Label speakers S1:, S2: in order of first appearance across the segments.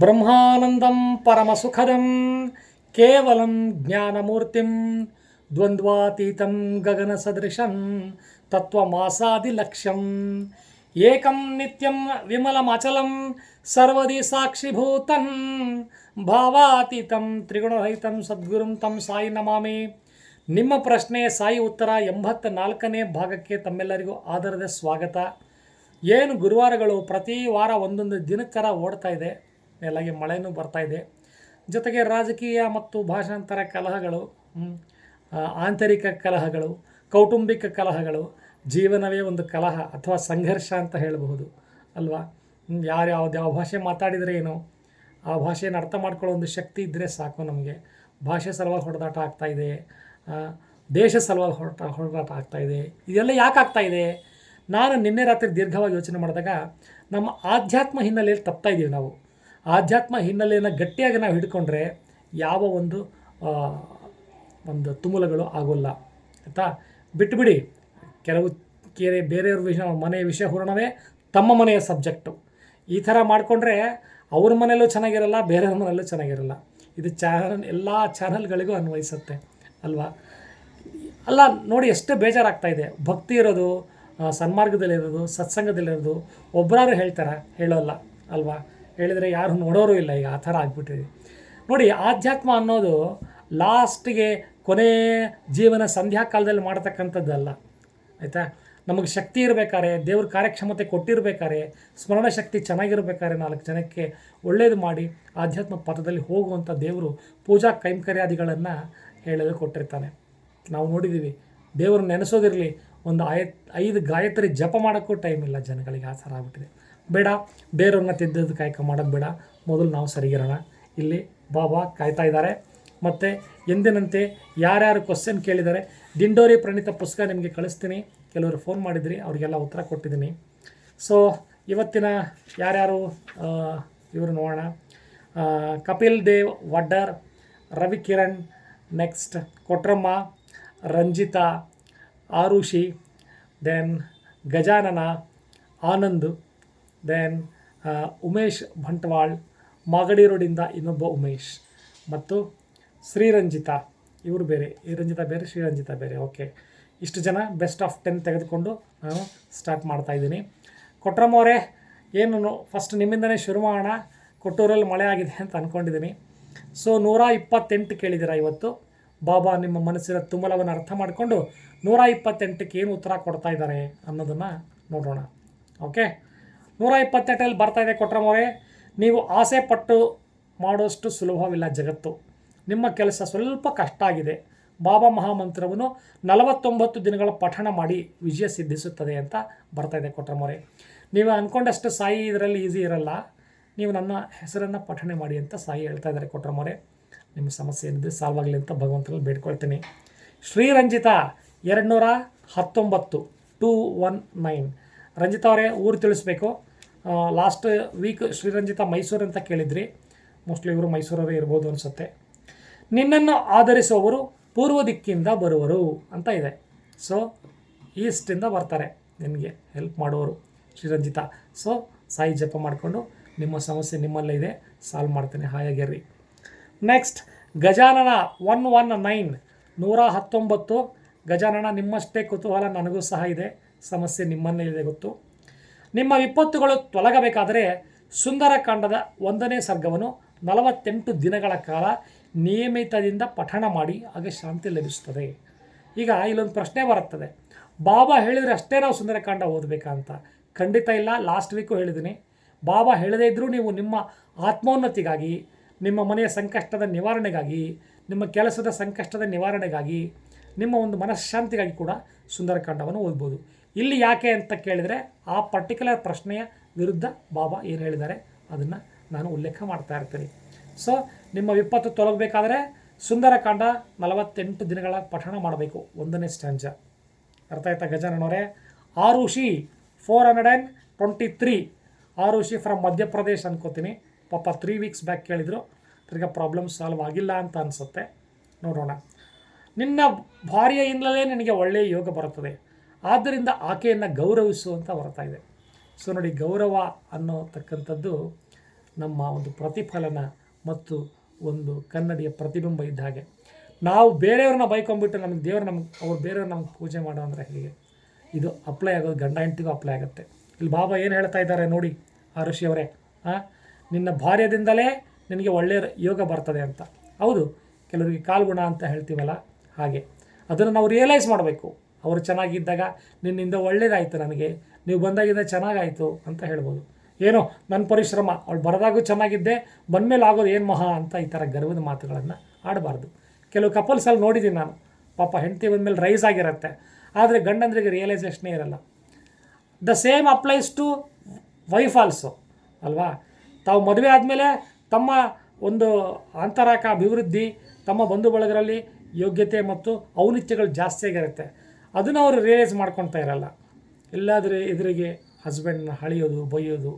S1: ಬ್ರಹ್ಮಾನಂದಂ ಪರಮಸುಖದಂ ಕೇವಲಂ ಜ್ಞಾನಮೂರ್ತಿಂ ದ್ವಂದ್ವಾತೀತಂ ಗಗನಸದೃಶಂ ತತ್ವಮಾಸಾದಿಲಕ್ಷ್ಯಂ. ಏಕಂ ನಿತ್ಯಂ ವಿಮಲಮಚಲಂ ಸರ್ವದಿ ಸಾಕ್ಷಿಭೂತಂ ಭಾವಾತೀತಂ ತ್ರಿಗುಣರಹಿತಂ ಸದ್ಗುರುಂ ತಂ ಸಾಯಿ ನಮಾಮಿ. ನಿಮ್ಮ ಪ್ರಶ್ನೆ ಸಾಯಿ ಉತ್ತರ ಎಂಬತ್ತ ನಾಲ್ಕನೇ ಭಾಗಕ್ಕೆ ತಮ್ಮೆಲ್ಲರಿಗೂ ಆಧಾರದ ಸ್ವಾಗತ. ಏನು ಗುರುವಾರಗಳು ಪ್ರತಿ ವಾರ ಒಂದೊಂದು ದಿನಕ್ಕರ ಓಡ್ತಾ ಇದೆ. ಮೇಲಾಗಿ ಬರ್ತಾ ಇದೆ. ಜೊತೆಗೆ ರಾಜಕೀಯ ಮತ್ತು ಭಾಷಾಂತರ ಕಲಹಗಳು ಆಂತರಿಕ ಕಲಹಗಳು ಕೌಟುಂಬಿಕ ಕಲಹಗಳು ಜೀವನವೇ ಒಂದು ಕಲಹ ಅಥವಾ ಸಂಘರ್ಷ ಅಂತ ಹೇಳಬಹುದು ಅಲ್ವಾ? ಹ್ಮ್, ಯಾರು ಯಾವ್ದು ಯಾವ ಭಾಷೆ ಮಾತಾಡಿದರೆ ಏನು? ಆ ಭಾಷೆಯನ್ನು ಅರ್ಥ ಮಾಡ್ಕೊಳ್ಳೋ ಒಂದು ಶಕ್ತಿ ಇದ್ದರೆ ಸಾಕು ನಮಗೆ. ಭಾಷೆ ಸಲುವಾಗಿ ಹೊಡೆದಾಟ ಆಗ್ತಾ ಇದೆ. ದೇಶ ಸಲುವಾಗಿ ಹೊರಟ ಹೊಡೆದಾಟ ಆಗ್ತಾ ಇದೆ. ಇದೆಲ್ಲ ಯಾಕೆ ಆಗ್ತಾ ಇದೆ? ನಾನು ನಿನ್ನೆ ರಾತ್ರಿ ದೀರ್ಘವಾಗಿ ಯೋಚನೆ ಮಾಡಿದಾಗ ನಮ್ಮ ಆಧ್ಯಾತ್ಮ ಹಿನ್ನೆಲೆಯಲ್ಲಿ ತಪ್ತಾ ಇದ್ದೀವಿ ನಾವು. ಆಧ್ಯಾತ್ಮ ಹಿನ್ನೆಲೆಯನ್ನು ಗಟ್ಟಿಯಾಗಿ ನಾವು ಹಿಡ್ಕೊಂಡ್ರೆ ಯಾವ ಒಂದು ಒಂದು ತುಮುಲಗಳು ಆಗೋಲ್ಲ. ಆಯಿತಾ? ಬಿಟ್ಬಿಡಿ. ಕೆಲವು ಕೇರೆ, ಬೇರೆಯವ್ರ ವಿಷಯ ಮನೆಯ ವಿಷಯ ಹೂರಣವೇ ತಮ್ಮ ಮನೆಯ ಸಬ್ಜೆಕ್ಟು. ಈ ಥರ ಮಾಡಿಕೊಂಡ್ರೆ ಅವ್ರ ಮನೆಯಲ್ಲೂ ಚೆನ್ನಾಗಿರಲ್ಲ, ಬೇರೆಯವ್ರ ಮನೆಯಲ್ಲೂ ಚೆನ್ನಾಗಿರಲ್ಲ. ಇದು ಚಾನಲ್, ಎಲ್ಲ ಚಾನಲ್ಗಳಿಗೂ ಅನ್ವಯಿಸುತ್ತೆ, ಅಲ್ವಾ? ಅಲ್ಲ, ನೋಡಿ, ಎಷ್ಟು ಬೇಜಾರಾಗ್ತಾ ಇದೆ. ಭಕ್ತಿ ಇರೋದು ಸನ್ಮಾರ್ಗದಲ್ಲಿರೋದು, ಸತ್ಸಂಗದಲ್ಲಿರೋದು ಒಬ್ಬರಾರು ಹೇಳ್ತಾರೆ? ಹೇಳೋಲ್ಲ, ಅಲ್ವಾ? ಹೇಳಿದರೆ ಯಾರು ನೋಡೋರು ಇಲ್ಲ ಈಗ ಆ ಥರ ಆಗ್ಬಿಟ್ಟಿದೆ. ನೋಡಿ, ಆಧ್ಯಾತ್ಮ ಅನ್ನೋದು ಲಾಸ್ಟಿಗೆ ಕೊನೆ ಜೀವನ ಸಂಧ್ಯಾ ಕಾಲದಲ್ಲಿ ಮಾಡ್ತಕ್ಕಂಥದ್ದಲ್ಲ. ಆಯಿತಾ? ನಮಗೆ ಶಕ್ತಿ ಇರಬೇಕಾರೆ ದೇವ್ರ ಕಾರ್ಯಕ್ಷಮತೆ ಕೊಟ್ಟಿರ್ಬೇಕಾರೆ ಸ್ಮರಣ ಶಕ್ತಿ ಚೆನ್ನಾಗಿರ್ಬೇಕಾದ್ರೆ ನಾಲ್ಕು ಜನಕ್ಕೆ ಒಳ್ಳೇದು ಮಾಡಿ ಆಧ್ಯಾತ್ಮ ಪಥದಲ್ಲಿ ಹೋಗುವಂಥ ದೇವರು ಪೂಜಾ ಕೈಂಕರ್ಯಾದಿಗಳನ್ನು ಹೇಳಲು ಕೊಟ್ಟಿರ್ತಾನೆ. ನಾವು ನೋಡಿದ್ದೀವಿ ದೇವರು ನೆನೆಸೋದಿರಲಿ, ಒಂದು ಆಯ ಐದು ಗಾಯತ್ರಿ ಜಪ ಮಾಡೋಕ್ಕೂ ಟೈಮ್ ಇಲ್ಲ ಜನಗಳಿಗೆ, ಆ ಥರ ಆಗ್ಬಿಟ್ಟಿದೆ. ಬೇಡ ಬೇರೆಯವ್ರನ್ನ ತಿದ್ದದ್ದು ಕಾಯಕ ಮಾಡೋದು ಬೇಡ. ಮೊದಲು ನಾವು ಸರಿಗಿರೋಣ. ಇಲ್ಲಿ ಬಾಬಾ ಕಾಯ್ತಾ ಇದ್ದಾರೆ ಮತ್ತು ಎಂದಿನಂತೆ ಯಾರ್ಯಾರು ಕ್ವಶನ್ ಕೇಳಿದ್ದಾರೆ ದಿಂಡೋರಿ ಪ್ರಣೀತ ಪುಸ್ತಕ ನಿಮಗೆ ಕಳಿಸ್ತೀನಿ. ಕೆಲವರು ಫೋನ್ ಮಾಡಿದ್ರಿ, ಅವರಿಗೆಲ್ಲ ಉತ್ತರ ಕೊಟ್ಟಿದ್ದೀನಿ. ಸೊ ಇವತ್ತಿನ ಯಾರ್ಯಾರು ಇವರು ನೋಡೋಣ. Kapil Dev, Vaddar Ravi Kiran next Kotramma, Ranjita, Arushi then Gajanana, Anand. Then Umesh Bantwal Magadi ರೋಡಿಂದ ಇನ್ನೊಬ್ಬ ಉಮೇಶ್. ಮತ್ತು ಶ್ರೀರಂಜಿತಾ, ಇವರು ಬೇರೆ. ಈ ರಂಜಿತಾ ಬೇರೆ, ಶ್ರೀರಂಜಿತಾ ಬೇರೆ. ಓಕೆ ಇಷ್ಟು ಜನ ಬೆಸ್ಟ್ ಆಫ್ ಟೆನ್ ತೆಗೆದುಕೊಂಡು ನಾನು ಸ್ಟಾರ್ಟ್ ಮಾಡ್ತಾ ಇದ್ದೀನಿ. ಕೊಟ್ರಮ್ಮ ಅವರೇ, ಏನು ಫಸ್ಟ್ ನಿಮ್ಮಿಂದನೇ ಶುರು ಮಾಡೋಣ. ಕೊಟ್ಟೂರಲ್ಲಿ ಮಳೆ ಆಗಿದೆ ಅಂತ ಅಂದ್ಕೊಂಡಿದ್ದೀನಿ ಸೊ ನೂರ ಇಪ್ಪತ್ತೆಂಟು ಕೇಳಿದ್ದೀರಾ ಇವತ್ತು? ಬಾಬಾ, ನಿಮ್ಮ ಮನಸ್ಸಿನ ತುಮಲವನ್ನು ಅರ್ಥ ಮಾಡಿಕೊಂಡು ನೂರ ಇಪ್ಪತ್ತೆಂಟಕ್ಕೆ ಏನು ಉತ್ತರ ಕೊಡ್ತಾ ಇದ್ದಾರೆ ಅನ್ನೋದನ್ನು ನೋಡೋಣ. ಓಕೆ ನೂರ ಇಪ್ಪತ್ತೆಂಟರಲ್ಲಿ ಬರ್ತಾ ಇದೆ ಕೊಟ್ರಮೋರೆ ನೀವು ಆಸೆ ಪಟ್ಟು ಮಾಡೋಷ್ಟು ಸುಲಭವಿಲ್ಲ ಜಗತ್ತು. ನಿಮ್ಮ ಕೆಲಸ ಸ್ವಲ್ಪ ಕಷ್ಟ ಆಗಿದೆ. ಬಾಬಾ ಮಹಾಮಂತ್ರವನ್ನು ನಲವತ್ತೊಂಬತ್ತು ದಿನಗಳ ಪಠಣ ಮಾಡಿ ವಿಜಯ ಸಿದ್ಧಿಸುತ್ತದೆ ಅಂತ ಬರ್ತಾ ಇದೆ ಕೊಟ್ರಮೋರೆ ನೀವು ಅಂದ್ಕೊಂಡಷ್ಟು ಸಾಯಿ ಇದರಲ್ಲಿ ಈಸಿ ಇರಲ್ಲ. ನೀವು ನನ್ನ ಹೆಸರನ್ನು ಪಠಣೆ ಮಾಡಿ ಅಂತ ಸಾಯಿ ಹೇಳ್ತಾ ಇದ್ದಾರೆ ಕೊಟ್ರಮೋರೆ ನಿಮ್ಮ ಸಮಸ್ಯೆ ಏನಿದೆ ಸಾಲ್ವ್ ಆಗಲಿ ಅಂತ ಭಗವಂತನಲ್ಲಿ ಬೇಡ್ಕೊಳ್ತೀನಿ. ಶ್ರೀರಂಜಿತ ಎರಡು ನೂರ ಹತ್ತೊಂಬತ್ತು, ಟೂ ಒನ್ ನೈನ್. ರಂಜಿತಾ ಅವರೇ ಊರು ತಿಳಿಸ್ಬೇಕು. ಲಾಸ್ಟ್ ವೀಕ್ ಶ್ರೀರಂಜಿತಾ ಮೈಸೂರು ಅಂತ ಕೇಳಿದ್ರಿ. ಮೋಸ್ಟ್ಲಿ ಇವರು ಮೈಸೂರವರೇ ಇರ್ಬೋದು ಅನಿಸುತ್ತೆ. ನಿನ್ನನ್ನು ಆಧರಿಸುವವರು ಪೂರ್ವ ದಿಕ್ಕಿಂದ ಬರುವರು ಅಂತ ಇದೆ. ಸೊ ಈಸ್ಟಿಂದ ಬರ್ತಾರೆ ನಿಮಗೆ ಹೆಲ್ಪ್ ಮಾಡೋರು ಶ್ರೀರಂಜಿತಾ. ಸೊ ಸಾಯಿ ಜಪ ಮಾಡಿಕೊಂಡು ನಿಮ್ಮ ಸಮಸ್ಯೆ ನಿಮ್ಮಲ್ಲೇ ಇದೆ. ಸಾಲ್ವ್ ಮಾಡ್ತೇನೆ. ಹಾಯಾಗಿರ್ರಿ. Next Gajanana one one nine ನೂರ ಹತ್ತೊಂಬತ್ತು. ಗಜಾನನ ನಿಮ್ಮಷ್ಟೇ ಕುತೂಹಲ ನನಗೂ ಸಹ ಇದೆ. ಸಮಸ್ಯೆ ನಿಮ್ಮನ್ನೇ ಗೊತ್ತು. ನಿಮ್ಮ ವಿಪತ್ತುಗಳು ತೊಲಗಬೇಕಾದರೆ ಸುಂದರಕಾಂಡದ ಒಂದನೇ ಸರ್ಗವನ್ನು ನಲವತ್ತೆಂಟು ದಿನಗಳ ಕಾಲ ನಿಯಮಿತದಿಂದ ಪಠಣ ಮಾಡಿ ಆಗ ಶಾಂತಿ ಲಭಿಸುತ್ತದೆ. ಈಗ ಇಲ್ಲೊಂದು ಪ್ರಶ್ನೆ ಬರುತ್ತದೆ. ಬಾಬಾ ಹೇಳಿದರೆ ಅಷ್ಟೇ ನಾವು ಸುಂದರಕಾಂಡ ಓದಬೇಕಾ ಅಂತ ಖಂಡಿತ ಇಲ್ಲ. ಲಾಸ್ಟ್ ವೀಕು ಹೇಳಿದ್ದೀನಿ. ಬಾಬಾ ಹೇಳದೇ ಇದ್ದರೂ ನೀವು ನಿಮ್ಮ ಆತ್ಮೋನ್ನತಿಗಾಗಿ, ನಿಮ್ಮ ಮನೆಯ ಸಂಕಷ್ಟದ ನಿವಾರಣೆಗಾಗಿ, ನಿಮ್ಮ ಕೆಲಸದ ಸಂಕಷ್ಟದ ನಿವಾರಣೆಗಾಗಿ, ನಿಮ್ಮ ಒಂದು ಮನಃಶಾಂತಿಗಾಗಿ ಕೂಡ ಸುಂದರಕಾಂಡವನ್ನು ಓದ್ಬೋದು. ಇಲ್ಲಿ ಯಾಕೆ ಅಂತ ಕೇಳಿದರೆ ಆ ಪರ್ಟಿಕ್ಯುಲರ್ ಪ್ರಶ್ನೆಯ ವಿರುದ್ಧ ಬಾಬಾ ಏನು ಹೇಳಿದ್ದಾರೆ? ಅದನ್ನು ನಾನು ಉಲ್ಲೇಖ ಮಾಡ್ತಾ ಇರ್ತೀನಿ. ಸೊ ನಿಮ್ಮ ವಿಪತ್ತು ತೊಲಗಬೇಕಾದ್ರೆ ಸುಂದರಕಾಂಡ ನಲವತ್ತೆಂಟು ದಿನಗಳ ಪಠಣ ಮಾಡಬೇಕು. ಒಂದನೇ ಸ್ಟ್ಯಾಂಜ. ಅರ್ಥ ಆಯ್ತಾ ಗಜಾನನವರೇ? Arushi four hundred and twenty three Arushi from Madhya Pradesh ಅನ್ಕೋತೀನಿ. ಪಾಪ ತ್ರೀ ವೀಕ್ಸ್ ಬ್ಯಾಕ್ ಕೇಳಿದರು. ತಿರ್ಗಾ ಪ್ರಾಬ್ಲಮ್ ಸಾಲ್ವ್ ಆಗಿಲ್ಲ ಅಂತ ಅನಿಸುತ್ತೆ. ನೋಡೋಣ. ನಿನ್ನ ಭಾರ್ಯೆಯಿಂದಲೇ ನಿನಗೆ ಒಳ್ಳೆಯ ಯೋಗ ಬರುತ್ತದೆ. ಆದ್ದರಿಂದ ಆಕೆಯನ್ನು ಗೌರವಿಸುವಂಥ ಹೊರತಾ ಇದೆ. ಸೊ ನೋಡಿ, ಗೌರವ ಅನ್ನೋತಕ್ಕಂಥದ್ದು ನಮ್ಮ ಒಂದು ಪ್ರತಿಫಲನ ಮತ್ತು ಒಂದು ಕನ್ನಡಿಯ ಪ್ರತಿಬಿಂಬ ಇದ್ದ ಹಾಗೆ. ನಾವು ಬೇರೆಯವ್ರನ್ನ ಬೈಕೊಂಬಿಟ್ಟು ನಮಗೆ ದೇವರು ನಮ್ಗೆ, ಅವ್ರು ಬೇರೆಯವ್ರು ನಮ್ಗೆ ಪೂಜೆ ಮಾಡೋ ಅಂದರೆ ಹೇಗೆ? ಇದು ಅಪ್ಲೈ ಆಗೋದು, ಗಂಡ ಹೆಂಡತಿಗೂ ಅಪ್ಲೈ ಆಗುತ್ತೆ. ಇಲ್ಲಿ ಬಾಬಾ ಏನು ಹೇಳ್ತಾ ಇದ್ದಾರೆ ನೋಡಿ, ಆ ಋಷಿಯವರೇ ಹಾಂ ನಿನ್ನ ಭಾರ್ಯದಿಂದಲೇ ನಿನಗೆ ಒಳ್ಳೆಯ ಯೋಗ ಬರ್ತದೆ ಅಂತ. ಹೌದು, ಕೆಲವರಿಗೆ ಕಾಲ್ಗುಣ ಅಂತ ಹೇಳ್ತೀವಲ್ಲ ಹಾಗೆ. ಅದನ್ನು ನಾವು ರಿಯಲೈಸ್ ಮಾಡಬೇಕು. ಅವರು ಚೆನ್ನಾಗಿದ್ದಾಗ ನಿನ್ನಿಂದ ಒಳ್ಳೇದಾಯಿತು ನನಗೆ. ನೀವು ಬಂದಾಗಿದ್ದ ಚೆನ್ನಾಗಾಯಿತು ಅಂತ ಹೇಳ್ಬೋದು. ಏನೋ ನನ್ನ ಪರಿಶ್ರಮ, ಅವಳು ಬರದಾಗೂ ಚೆನ್ನಾಗಿದ್ದೆ, ಬಂದಮೇಲೆ ಆಗೋದು ಏನು ಮಹಾ ಅಂತ ಈ ಥರ ಗರ್ವದ ಮಾತುಗಳನ್ನು ಆಡಬಾರ್ದು. ಕೆಲವು ಕಪಲ್ಸಲ್ಲಿ ನೋಡಿದ್ದೀನಿ ನಾನು. ಪಾಪ ಹೆಂಡತಿ ಬಂದಮೇಲೆ ರೈಸ್ ಆಗಿರುತ್ತೆ. ಆದರೆ ಗಂಡಂದ್ರಿಗೆ ರಿಯಲೈಸೇಷನೇ ಇರಲ್ಲ. The same applies to wife also ಅಲ್ವಾ? ತಾವು ಮದುವೆ ಆದಮೇಲೆ ತಮ್ಮ ಒಂದು ಅಂತರಾಕ ಅಭಿವೃದ್ಧಿ, ತಮ್ಮ ಬಂಧು ಬಳಗರಲ್ಲಿ ಯೋಗ್ಯತೆ ಮತ್ತು ಔನಿತ್ಯಗಳು ಜಾಸ್ತಿ ಆಗಿರುತ್ತೆ. ಅದನ್ನು ಅವರು ರಿಯಲೈಸ್ ಮಾಡ್ಕೊಳ್ತಾ ಇರಲ್ಲ. ಎಲ್ಲಾದರೆ ಎದುರಿಗೆ ಹಸ್ಬೆಂಡ್ನ ಹಳಿಯೋದು ಬೈಯೋದು,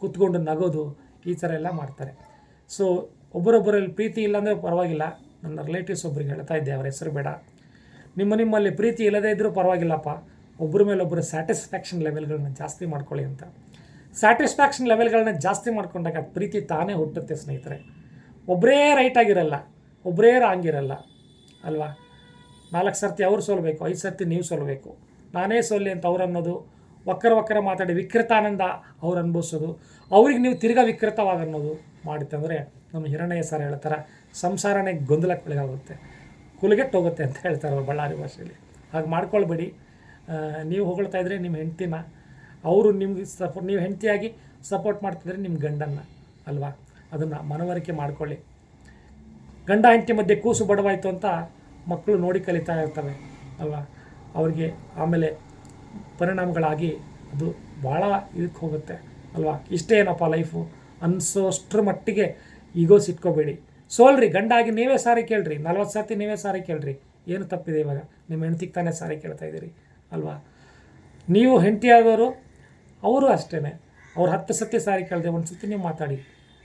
S1: ಕುತ್ಕೊಂಡು ನಗೋದು ಈ ಥರ ಎಲ್ಲ ಮಾಡ್ತಾರೆ. ಸೊ ಒಬ್ಬರೊಬ್ಬರಲ್ಲಿ ಪ್ರೀತಿ ಇಲ್ಲಾಂದರೆ ಪರವಾಗಿಲ್ಲ. ನನ್ನ ರಿಲೇಟಿವ್ಸ್ ಒಬ್ರಿಗೆ ಹೇಳ್ತಾ ಇದ್ದೆ, ಅವರ ಹೆಸರು ಬೇಡ. ನಿಮ್ಮ ನಿಮ್ಮಲ್ಲಿ ಪ್ರೀತಿ ಇಲ್ಲದೇ ಇದ್ದರೂ ಪರವಾಗಿಲ್ಲಪ್ಪ. ಒಬ್ಬರ ಮೇಲೆ ಒಬ್ಬರು ಸ್ಯಾಟಿಸ್ಫ್ಯಾಕ್ಷನ್ ಲೆವೆಲ್ಗಳನ್ನ ಜಾಸ್ತಿ ಮಾಡ್ಕೊಳ್ಳಿ ಅಂತ. ಸ್ಯಾಟಿಸ್ಫ್ಯಾಕ್ಷನ್ ಲೆವೆಲ್ಗಳನ್ನ ಜಾಸ್ತಿ ಮಾಡ್ಕೊಂಡಾಗ ಪ್ರೀತಿ ತಾನೇ ಹುಟ್ಟುತ್ತೆ ಸ್ನೇಹಿತರೆ. ಒಬ್ಬರೇ ರೈಟ್ ಆಗಿರಲ್ಲ ಒಬ್ಬರೇ ರಾಂಗ್ ಇರಲ್ಲ, ಅಲ್ವಾ? ನಾಲ್ಕು ಸರ್ತಿ ಅವ್ರು ಸೋಲಬೇಕು, ಐದು ಸರ್ತಿ ನೀವು ಸೋಲ್ಬೇಕು. ನಾನೇ ಸೋಲಿ ಅಂತ ಅವ್ರು ಅನ್ನೋದು ವಕ್ರ ವಕ್ರ ಮಾತಾಡಿ ವಿಕೃತಾನಂದ ಅವ್ರು ಅನುಭವಿಸೋದು, ಅವ್ರಿಗೆ ನೀವು ತಿರ್ಗಾ ವಿಕೃತವಾಗಿ ಅನ್ನೋದು ಮಾಡಿತ್ತಂದರೆ ನಮ್ಮ ಹಿರಣಯ್ಯ ಸರ್ ಹೇಳ್ತಾರೆ, ಸಂಸಾರನೇ ಗೊಂದಲಕ್ಕೆ ಬೆಳಗಾಗುತ್ತೆ ಕುಲಗೆಟ್ಟು ಹೋಗುತ್ತೆ ಅಂತ ಹೇಳ್ತಾರೆ ಬಳ್ಳಾರಿ ಭಾಷೆಯಲ್ಲಿ. ಹಾಗೆ ಮಾಡ್ಕೊಳ್ಬೇಡಿ. ನೀವು ಹೊಗಳ್ತಾ ಇದ್ರೆ ನಿಮ್ಮ ಹೆಂಡ್ತಿನ, ಅವರು ನಿಮ್ಗೆ ಸಪೋರ್ಟ್ ನೀವು ಹೆಂಡ್ತಿಯಾಗಿ ಸಪೋರ್ಟ್ ಮಾಡ್ತಿದ್ರೆ ನಿಮ್ಮ ಗಂಡನ್ನು, ಅಲ್ವಾ? ಅದನ್ನು ಮನವರಿಕೆ ಮಾಡ್ಕೊಳ್ಳಿ. ಗಂಡ ಹೆಂಡತಿ ಮಧ್ಯೆ ಕೂಸು ಬಡವಾಯಿತು ಅಂತ ಮಕ್ಕಳು ನೋಡಿ ಕಲಿತಾ ಇರ್ತವೆ, ಅಲ್ವಾ? ಅವ್ರಿಗೆ ಆಮೇಲೆ ಪರಿಣಾಮಗಳಾಗಿ ಅದು ಭಾಳ ಇದಕ್ಕೆ ಹೋಗುತ್ತೆ, ಅಲ್ವಾ? ಇಷ್ಟೇ ಏನಪ್ಪ ಲೈಫು? ಅನ್ಸೋಷ್ಟ್ರ ಮಟ್ಟಿಗೆ ಈಗೋ ಇಟ್ಕೋಬೇಡಿ ಸೋಲ್ರಿ, ಗಂಡಾಗಿ ನೀವೇ ಸಾರಿ ಕೇಳ್ರಿ, ನಲ್ವತ್ತು ಸರ್ತಿ ನೀವೇ ಸಾರಿ ಕೇಳ್ರಿ. ಏನು ತಪ್ಪಿದೆ ಇವಾಗ? ನಿಮ್ಮ ಹೆಂಡ್ತಿಗೆ ತಾನೇ ಸಾರಿ ಕೇಳ್ತಾ ಇದ್ದೀರಿ, ಅಲ್ವಾ? ನೀವು ಹೆಂಡತಿಯಾದವರು ಅವರು ಅಷ್ಟೇ ಅವ್ರು ಹತ್ತು ಸತಿ ಸಾರಿ ಕೇಳಿದೆ, ಒಂದು ಸತಿ ನೀವು ಮಾತಾಡಿ.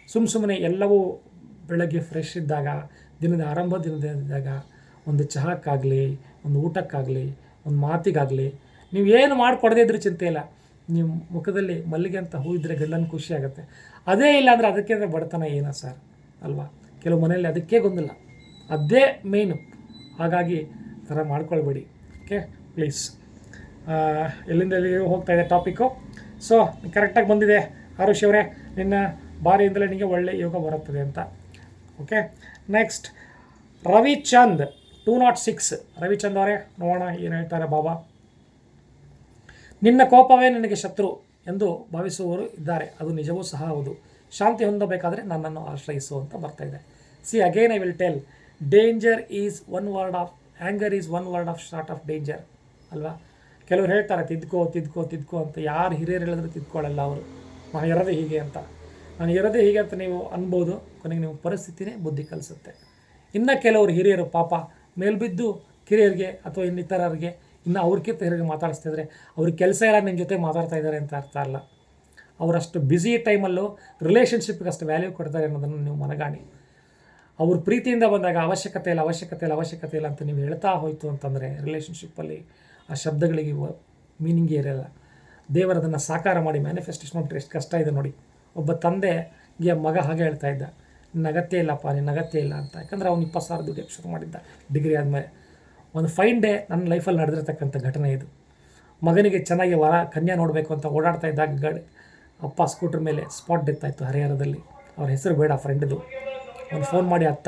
S1: ಸುಮ್ಮ ಸುಮ್ಮನೆ ಎಲ್ಲವೂ ಬೆಳಗ್ಗೆ ಫ್ರೆಶ್ ಇದ್ದಾಗ, ದಿನದ ಆರಂಭ ದಿನದಿದ್ದಾಗ ಒಂದು ಚಹಾಕ್ಕಾಗಲಿ, ಒಂದು ಊಟಕ್ಕಾಗಲಿ, ಒಂದು ಮಾತಿಗಾಗಲಿ, ನೀವು ಏನು ಮಾಡಿಕೊಡದೇ ಇದ್ರೂ ಚಿಂತೆ ಇಲ್ಲ. ನಿಮ್ಮ ಮುಖದಲ್ಲಿ ಮಲ್ಲಿಗೆ ಅಂತ ಹೂ ಇದ್ದರೆ ಗಂಡನ ಖುಷಿ ಆಗುತ್ತೆ. ಅದೇ ಇಲ್ಲ ಅಂದರೆ ಅದಕ್ಕೆ ಅಂದರೆ ಬಡತನ ಏನೋ ಸರ್? ಅಲ್ವಾ? ಕೆಲವು ಮನೆಯಲ್ಲಿ ಅದಕ್ಕೆ ಗೊಂದಲ. ಅದೇ ಮೇನು ಹಾಗಾಗಿ ಥರ ಮಾಡ್ಕೊಳ್ಬೇಡಿ. ಓಕೆ ಪ್ಲೀಸ್ ಎಲ್ಲಿಂದ ಎಲ್ಲಿಗೆ ಹೋಗ್ತಾ ಇದೆ ಟಾಪಿಕ್ಕು ಸೊ ಕರೆಕ್ಟಾಗಿ ಬಂದಿದೆ. ಆರುಷ್ ಅವರೇ, ನಿನ್ನ ಬಾರಿಯಿಂದಲೇ ನಿಮಗೆ ಒಳ್ಳೆ ಯೋಗ ಬರುತ್ತದೆ ಅಂತ. Okay next Ravichand. Two not six Ravichand ಅವರೇ, ನೋಡೋಣ ಏನು ಹೇಳ್ತಾರೆ ಬಾಬಾ. ನಿನ್ನ ಕೋಪವೇ ನಿನಗೆ ಶತ್ರು ಎಂದು ಭಾವಿಸುವವರು ಇದ್ದಾರೆ. ಅದು ನಿಜವೂ ಸಹ ಹೌದು. ಶಾಂತಿ ಹೊಂದಬೇಕಾದರೆ ನನ್ನನ್ನು ಆಶ್ರಯಿಸು ಅಂತ ಬರ್ತಾ ಇದೆ. See again I will tell danger is one word of anger is one word of short of danger ಅಲ್ವಾ? ಕೆಲವರು ಹೇಳ್ತಾರೆ, ತಿದ್ಕೋ ತಿದ್ಕೋ ತಿದ್ಕೋ ಅಂತ. ಯಾರು ಹಿರಿಯರು ಹೇಳಿದ್ರು ತಿದ್ಕೊಳ್ಳಲ್ಲ ಅವರು. ನಾನು ಇರೋದೇ ಹೀಗೆ ಅಂತ. ನಾನು ಇರೋದೇ ಹೀಗೆ ಅಂತ ನೀವು ಅನ್ಬೋದು. ಕೊನೆಗೆ ನಿಮ್ಮ ಪರಿಸ್ಥಿತಿನೇ ಬುದ್ಧಿ ಕಲಿಸುತ್ತೆ. ಇನ್ನು ಕೆಲವರು ಹಿರಿಯರು ಪಾಪ ಮೇಲ್ಬಿದ್ದು ಕಿರಿಯರಿಗೆ ಅಥವಾ ಇನ್ನಿತರರಿಗೆ, ಇನ್ನು ಅವ್ರಿಗೆ ಹಿರಿಯರಿಗೆ ಮಾತಾಡಿಸ್ತಿದ್ರೆ ಅವ್ರಿಗೆ ಕೆಲಸ ಇಲ್ಲ ನಿಮ್ಮ ಜೊತೆ ಮಾತಾಡ್ತಾ ಇದ್ದಾರೆ ಅಂತ ಅರ್ಥ ಅಲ್ಲ. ಅವರಷ್ಟು ಬ್ಯುಸಿ ಟೈಮಲ್ಲೂ ರಿಲೇಷನ್ಶಿಪ್ಗೆ ಅಷ್ಟು ವ್ಯಾಲ್ಯೂ ಕೊಡ್ತಾರೆ ಅನ್ನೋದನ್ನು ನೀವು ಮನಗಾಣಿ. ಅವ್ರ ಪ್ರೀತಿಯಿಂದ ಬಂದಾಗ ಅವಶ್ಯಕತೆ ಇಲ್ಲ ಅವಶ್ಯಕತೆ ಇಲ್ಲ ಅವಶ್ಯಕತೆ ಇಲ್ಲ ಅಂತ ನೀವು ಹೇಳ್ತಾ ಹೋಯಿತು ಅಂತಂದರೆ ರಿಲೇಷನ್ಶಿಪ್ಪಲ್ಲಿ ಆ ಶಬ್ದಗಳಿಗೆ ಮೀನಿಂಗೇ ಇರಲ್ಲ ದೇವರದನ್ನು ಸಾಕಾರ ಮಾಡಿ ಮ್ಯಾನಿಫೆಸ್ಟೇಷನ್ ಟ್ರೆಸ್ಟ್ ಕಷ್ಟ ಇದೆ ನೋಡಿ. ಒಬ್ಬ ತಂದೆಗೆ ಮಗ ಹಾಗೆ ಹೇಳ್ತಾ ಇದ್ದ. ಅಗತ್ಯ ಇಲ್ಲಪ್ಪ ನೀನು ಅಗತ್ಯ ಇಲ್ಲ ಅಂತ. ಯಾಕಂದರೆ ಅವ್ನು ಇಪ್ಪತ್ತು ಸಾವಿರ ದುಡ್ಡು ಶುರು ಮಾಡಿದ್ದ, ಡಿಗ್ರಿ ಆದಮೇಲೆ. ಒಂದು ಫೈನ್ ಡೇ ನನ್ನ ಲೈಫಲ್ಲಿ ನಡೆದಿರ್ತಕ್ಕಂಥ ಘಟನೆ ಇದು. ಮಗನಿಗೆ ಚೆನ್ನಾಗಿ ವರ, ಕನ್ಯಾ ನೋಡಬೇಕು ಅಂತ ಓಡಾಡ್ತಾ ಇದ್ದಾಗ ಗಾಡಿ, ಅಪ್ಪ ಸ್ಕೂಟ್ರ್ ಮೇಲೆ ಸ್ಪಾಟ್ ಡೆತ್ ಆಯಿತು ಹರಿಹರದಲ್ಲಿ. ಅವ್ರ ಹೆಸರು ಬೇಡ, ಫ್ರೆಂಡ್ದು. ಅವ್ನು ಫೋನ್ ಮಾಡಿ ಅತ್ತ,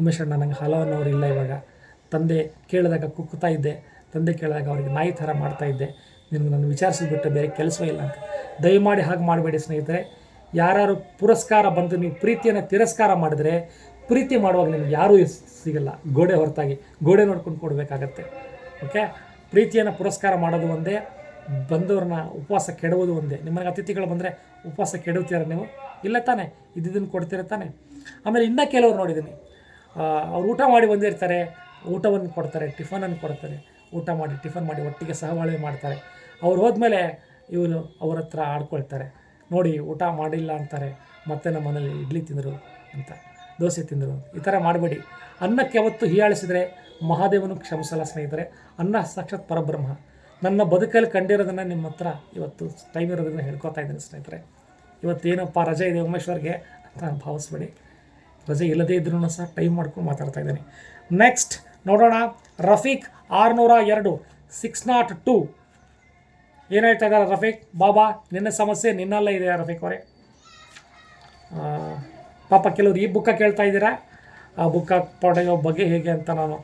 S1: ಉಮೇಶ್ ಅಣ್ಣ ನನಗೆ ಹಲೋ ಅನ್ನೋರು ಇಲ್ಲ ಇವಾಗ. ತಂದೆ ಕೇಳಿದಾಗ ಕುಕ್ಕುತ್ತಾ ಇದ್ದೆ. ತಂದೆ ಕೇಳಿದಾಗ ಅವ್ರಿಗೆ ನಾಯಿ ಥರ ಮಾಡ್ತಾಯಿದ್ದೆ ನಿನಗೆ ನಾನು ವಿಚಾರಿಸಿಬಿಟ್ಟು ಬೇರೆ ಕೆಲಸ ಇಲ್ಲ ಅಂತ. ದಯಮಾಡಿ ಹಾಗೆ ಮಾಡಬೇಡಿ ಸ್ನೇಹಿತರೆ. ಯಾರು ಪುರಸ್ಕಾರ ಬಂದು ನೀವು ಪ್ರೀತಿಯನ್ನು ತಿರಸ್ಕಾರ ಮಾಡಿದ್ರೆ ಪ್ರೀತಿ ಮಾಡುವಾಗ ನಿಮ್ಗೆ ಯಾರೂ ಸಿಗಲ್ಲ. ಗೋಡೆ ಹೊರತಾಗಿ, ಗೋಡೆ ನೋಡ್ಕೊಂಡು ಕೊಡಬೇಕಾಗತ್ತೆ. ಓಕೆ ಪ್ರೀತಿಯನ್ನು ಪುರಸ್ಕಾರ ಮಾಡೋದು ಒಂದೇ, ಬಂದವ್ರನ್ನ ಉಪವಾಸ ಕೆಡುವುದು ಒಂದೇ. ನಿಮಗೆ ಅತಿಥಿಗಳು ಬಂದರೆ ಉಪವಾಸ ಕೆಡುತ್ತೀರ ನೀವು? ಇಲ್ಲ ತಾನೆ. ಇದ್ದಿದ್ದನ್ನು ಕೊಡ್ತೀರ ತಾನೆ? ಆಮೇಲೆ ಇನ್ನೂ ಕೆಲವರು ನೋಡಿದ್ದೀನಿ. ಅವ್ರು ಊಟ ಮಾಡಿ ಬಂದಿರ್ತಾರೆ ಊಟವನ್ನು ಕೊಡ್ತಾರೆ, ಟಿಫನನ್ನು ಕೊಡ್ತಾರೆ. ಊಟ ಮಾಡಿ, ಟಿಫನ್ ಮಾಡಿ ಒಟ್ಟಿಗೆ ಸಹಬಾಳ್ವೆ ಮಾಡ್ತಾರೆ. ಅವ್ರು ಹೋದ್ಮೇಲೆ ಇವರು ಅವ್ರ ಹತ್ರ ಆಡ್ಕೊಳ್ತಾರೆ. ನೋಡಿ ಊಟ ಮಾಡಿಲ್ಲ ಅಂತಾರೆ, ಮತ್ತೆ ನಮ್ಮ ಮನೇಲಿ ಇಡ್ಲಿ ತಿಂದರು ಅಂತ, ದೋಸೆ ತಿಂದರು, ಈ ಥರ ಮಾಡಬೇಡಿ. ಅನ್ನಕ್ಕೆ ಯಾವತ್ತು ಹೀಯಾಳಿಸಿದರೆ ಮಹಾದೇವನು ಕ್ಷಮಿಸಲ್ಲ ಸ್ನೇಹಿತರೆ, ಅನ್ನ ಸಾಕ್ಷಾತ್ ಪರಬ್ರಹ್ಮ. ನನ್ನ ಬದುಕಲ್ಲಿ ಕಂಡಿರೋದನ್ನು ನಿಮ್ಮ ಹತ್ರ ಇವತ್ತು ಟೈಮ್ ಇರೋದನ್ನು ಹೇಳ್ಕೊತಾ ಇದ್ದೀನಿ ಸ್ನೇಹಿತರೆ. ಇವತ್ತೇನಪ್ಪ ರಜೆ ಇದೆ ಉಮೇಶ್ವರ್ಗೆ ಅಂತ ನಾನು ಭಾವಿಸ್ಬೇಡಿ. ರಜೆ ಇಲ್ಲದೇ ಇದ್ರೂ ಸಹ ಟೈಮ್ ಮಾಡ್ಕೊಂಡು ಮಾತಾಡ್ತಾ ಇದ್ದೀನಿ. ನೆಕ್ಸ್ಟ್ ನೋಡೋಣ, ರಫೀಕ್ ಆರುನೂರ ಎರಡು ಸಿಕ್ಸ್ ನಾಟ್ ಟೂ ಏನು ಹೇಳ್ತಾ ಇದ್ದಾರೆ ರಫೀಕ್? ಬಾಬಾ, ನಿನ್ನ ಸಮಸ್ಯೆ ನಿನ್ನಲ್ಲೇ ಇದೆ ರಫೀಕ್ ಅವರೇ. ಪಾಪ ಕೆಲವರು ಈ ಬುಕ್ಕ ಕೇಳ್ತಾ ಇದ್ದೀರಾ? ಆ ಬುಕ್ಕ ಪಡೆಯೋ ಬಗ್ಗೆ ಹೇಗೆ ಅಂತ ನಾನು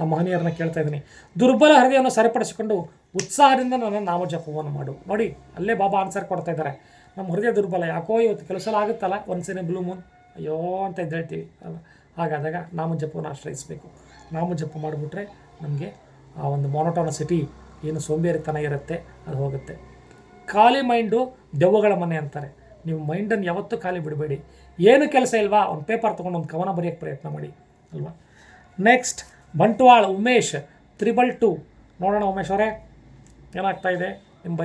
S1: ಆ ಮಹನೀಯರನ್ನ ಕೇಳ್ತಾ ಇದ್ದೀನಿ. ದುರ್ಬಲ ಹೃದಯವನ್ನು ಸರಿಪಡಿಸಿಕೊಂಡು ಉತ್ಸಾಹದಿಂದ ನನ್ನ ನಾಮಜಪವನ್ನು ಮಾಡು. ನೋಡಿ, ಅಲ್ಲೇ ಬಾಬಾ ಆನ್ಸರ್ ಕೊಡ್ತಾ ಇದ್ದಾರೆ. ನಮ್ಮ ಹೃದಯ ದುರ್ಬಲ, ಯಾಕೋ ಇವತ್ತು ಕೆಲಸ ಆಗುತ್ತಲ್ಲ? ಆಗುತ್ತಲ್ಲ ಒಂದ್ಸರಿ ಬ್ಲೂ ಮೂನ್ ಅಯ್ಯೋ ಅಂತ ಇದ್ದು ಹೇಳ್ತೀವಿ. ಅಲ್ಲ ಹಾಗಾದಾಗ ನಾಮಜಪವನ್ನು ಆಶ್ರಯಿಸಬೇಕು. ನಾಮಜಪ ಮಾಡಿಬಿಟ್ರೆ ನಮಗೆ ಆ ಒಂದು ಮೊನೋಟೋನಸಿಟಿ ಏನು ಸೋಂಬೇರಿತನ ಇರುತ್ತೆ, ಅದು ಹೋಗುತ್ತೆ. ಖಾಲಿ ಮೈಂಡು ದೆವ್ವಗಳ ಮನೆ ಅಂತಾರೆ. ನೀವು ಮೈಂಡನ್ನು ಯಾವತ್ತೂ ಖಾಲಿ ಬಿಡಬೇಡಿ. ಏನು ಕೆಲಸ ಇಲ್ವಾ? ಒಂದು ಪೇಪರ್ ತೊಗೊಂಡು ಒಂದು ಕವನ ಬರೆಯೋಕ್ಕೆ ಪ್ರಯತ್ನ ಮಾಡಿ, ಅಲ್ವಾ? Next Bantwala, Umesh, triple two. ನೋಡೋಣ ಉಮೇಶ್ ಅವರೇ, ಏನಾಗ್ತಾ ಇದೆ ನಿಮ್ಮ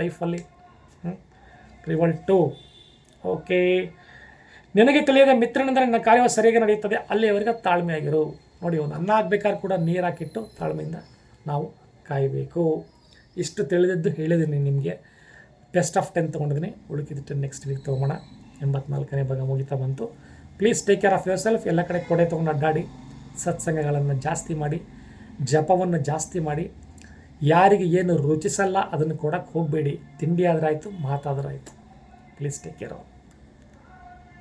S1: ಲೈಫಲ್ಲಿ? ಹ್ಞೂ ತ್ರಿಬಲ್ ಟು. ಓಕೆ. ನಿನಗೆ ಕಲಿಯದ ಮಿತ್ರನಿಂದ ನನ್ನ ಕಾರ್ಯವು ಸರಿಯಾಗಿ ನಡೆಯುತ್ತದೆ, ಅಲ್ಲಿಯವರೆಗೆ ತಾಳ್ಮೆಯಾಗಿರು. ನೋಡಿ, ಒಂದು ಅನ್ನ ಹಾಕ್ಬೇಕಾದ್ರೆ ಕೂಡ ನೀರು ಹಾಕಿಟ್ಟು ತಾಳ್ಮೆಯಿಂದ ನಾವು ಕಾಯಬೇಕು. ಇಷ್ಟು ತಿಳಿದಿದ್ದು ಹೇಳಿದ್ದೀನಿ ನಿಮಗೆ. ಬೆಸ್ಟ್ ಆಫ್ ಟೆನ್ ತೊಗೊಂಡಿದ್ದೀನಿ. ಉಳುಕಿದ್ದು ನೆಕ್ಸ್ಟ್ ವೀಕ್ ತೊಗೊಳ್ಳೋಣ ಎಂಬತ್ನಾಲ್ಕನೇ ಭಾಗ ಮುಗಿತಾ ಬಂತು. Please take care of yourself ಎಲ್ಲ ಕಡೆ ಕೊಡೆ ತೊಗೊಂಡು ಅಡ್ಡಾಡಿ. ಸತ್ಸಂಗಗಳನ್ನು ಜಾಸ್ತಿ ಮಾಡಿ. ಜಪವನ್ನು ಜಾಸ್ತಿ ಮಾಡಿ. ಯಾರಿಗೆ ಏನು ರುಚಿಸಲ್ಲ ಅದನ್ನು ಕೊಡೋಕ್ಕೆ ಹೋಗಬೇಡಿ. ತಿಂಡಿ ಆದರೂ ಆಯಿತು, ಮಾತಾದರೂ ಆಯಿತು. Please take care of